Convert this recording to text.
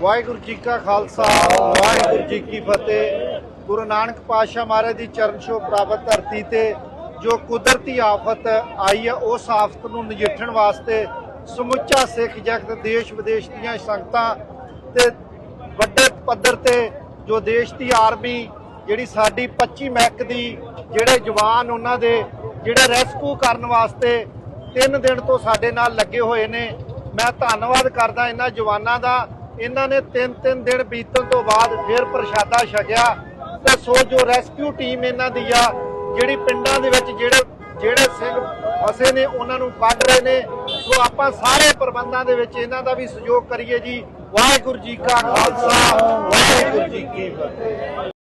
ਵਾਹਿਗੁਰੂ ਜੀ ਕਾ ਖਾਲਸਾ, ਵਾਹਿਗੁਰੂ ਜੀ ਕੀ ਫਤਿਹ। ਗੁਰੂ ਨਾਨਕ ਪਾਤਸ਼ਾਹ ਮਹਾਰਾਜ ਦੀ ਚਰਨ ਛੋਹ ਪ੍ਰਾਪਤ ਧਰਤੀ ਤੇ ਜੋ ਕੁਦਰਤੀ ਆਫਤ ਆਈ ਹੈ ਉਸ ਆਫਤ ਨੂੰ ਨਜਿੱਠਣ ਵਾਸਤੇ ਸਮੁੱਚਾ ਸਿੱਖ ਜਗਤ ਦੇਸ਼ ਵਿਦੇਸ਼ ਦੀਆਂ ਸੰਗਤਾਂ ਤੇ ਪੱਧਰ ਤੇ ਜੋ ਦੇਸ਼ ਦੀ ਆਰਮੀ, ਜਿਹੜੀ ਸਾਡੀ 25 ਮੈਕ ਦੀ ਜਿਹੜੇ ਜਵਾਨ ਉਹਨਾਂ ਦੇ, ਜਿਹੜੇ ਰੈਸਕਿਊ ਕਰਨ ਵਾਸਤੇ ਤਿੰਨ ਦਿਨ ਤੋਂ ਸਾਡੇ ਨਾਲ ਲੱਗੇ ਹੋਏ ਨੇ। ਮੈਂ ਧੰਨਵਾਦ ਕਰਦਾ ਇਹਨਾਂ ਜਵਾਨਾਂ ਦਾ। ਇਹਨਾਂ ਨੇ ਤਿੰਨ ਤਿੰਨ ਦਿਨ ਬੀਤਣ ਤੋਂ ਬਾਅਦ ਫਿਰ ਪ੍ਰਸ਼ਾਦਾ ਛਕਿਆ ਤੇ ਸੋ ਜੋ ਰੈਸਕਿਊ ਟੀਮ ਇਹਨਾਂ ਦੀ ਆ, ਜਿਹੜੀ ਪਿੰਡਾਂ ਦੇ ਵਿੱਚ ਜਿਹੜੇ ਜਿਹੜੇ ਸਿੰਘ ਫਸੇ ਨੇ, ਉਹਨਾਂ ਨੂੰ ਕੱਢ ਰਹੇ ਨੇ। ਸੋ ਆਪਾਂ ਸਾਰੇ ਪ੍ਰਬੰਧਾਂ ਦੇ ਵਿੱਚ ਇਹਨਾਂ ਦਾ ਵੀ ਸਹਿਯੋਗ ਕਰੀਏ ਜੀ। ਵਾਹਿਗੁਰੂ ਜੀ ਕਾ ਖਾਲਸਾ। ਵਾਹਿਗੁਰੂ ਜੀ ਕੀ ਫਤਿਹ